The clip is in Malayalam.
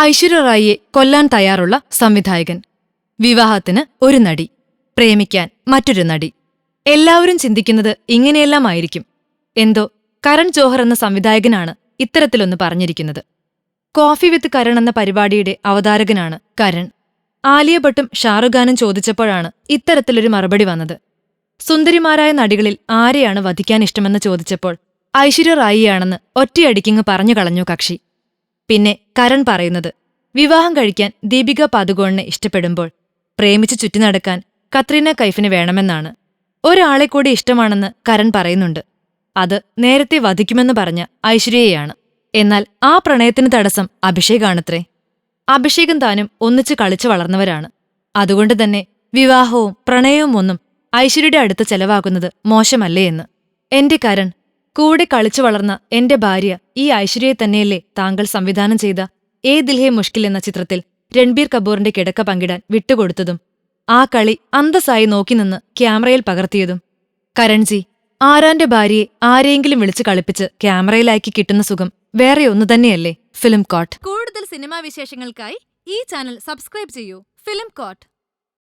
ഐശ്വര്യ റായിയെ കൊല്ലാൻ തയ്യാറുള്ള സംവിധായകൻ. വിവാഹത്തിന് ഒരു നടി. പ്രേമിക്കാൻ മറ്റൊരു നടി. എല്ലാവരും ചിന്തിക്കുന്നത് ഇങ്ങനെയെല്ലാമായിരിക്കും എന്തോ കരൺ ജോഹർ എന്ന സംവിധായകനാണ് ഇത്തരത്തിലൊന്ന് പറഞ്ഞിരിക്കുന്നത്. കോഫി വിത്ത് കരൺ എന്ന പരിപാടിയുടെ അവതാരകനാണ് കരൺ. ആലിയ ഭട്ടും ഷാറുഖ് ഖാനും ചോദിച്ചപ്പോഴാണ് ഇത്തരത്തിലൊരു മറുപടി വന്നത്. സുന്ദരിമാരായ നടികളിൽ ആരെയാണ് വധിക്കാൻ ഇഷ്ടമെന്ന് ചോദിച്ചപ്പോൾ ഐശ്വര്യ റായിയാണെന്ന് ഒറ്റയടിക്കിങ്ങ് പറഞ്ഞു കളഞ്ഞു കക്ഷി. പിന്നെ കരൺ പറയുന്നത് വിവാഹം കഴിക്കാൻ ദീപിക പാദുകോണിനെ ഇഷ്ടപ്പെടുമ്പോൾ പ്രേമിച്ച് ചുറ്റി നടക്കാൻ കത്രീന കൈഫിന് വേണമെന്നാണ്. ഒരാളെ കൂടി ഇഷ്ടമാണെന്ന് കരൺ പറയുന്നുണ്ട്. അത് നേരത്തെ വധിക്കുമെന്ന് പറഞ്ഞ ഐശ്വര്യയാണ് എന്നാൽ ആ പ്രണയത്തിന് തടസ്സം അഭിഷേകാണത്രേ. അഭിഷേകും താനും ഒന്നിച്ച് കളിച്ചു വളർന്നവരാണ്. അതുകൊണ്ട് തന്നെ വിവാഹവും പ്രണയവും ഒന്നും ഐശ്വര്യയുടെ അടുത്ത് ചെലവാക്കുന്നത് മോശമല്ലേ എന്ന്. എന്റെ കരൺ കൂടെ കളിച്ചു വളർന്ന എന്റെ ഭാര്യ ഈ ഐശ്വര്യയെ തന്നെയല്ലേ താങ്കൾ സംവിധാനം ചെയ്ത ഏ ദിൽഹേ മുഷ്കിൽ എന്ന ചിത്രത്തിൽ രൺബീർ കപൂറിന്റെ കിടക്ക പങ്കിടാൻ വിട്ടുകൊടുത്തതും ആ കളി അന്തസ്സായി നോക്കി നിന്ന് ക്യാമറയിൽ പകർത്തിയതും. കരൺജി ആരാന്റെ ഭാര്യയെ ആരെയെങ്കിലും വിളിച്ച് കളിപ്പിച്ച് ക്യാമറയിലാക്കി കിട്ടുന്ന സുഖം വേറെ ഒന്നു തന്നെയല്ലേ? Film coat. കൂടുതൽ സിനിമാ വിശേഷങ്ങൾക്കായി ഈ ചാനൽ സബ്സ്ക്രൈബ് ചെയ്യൂ. Film coat.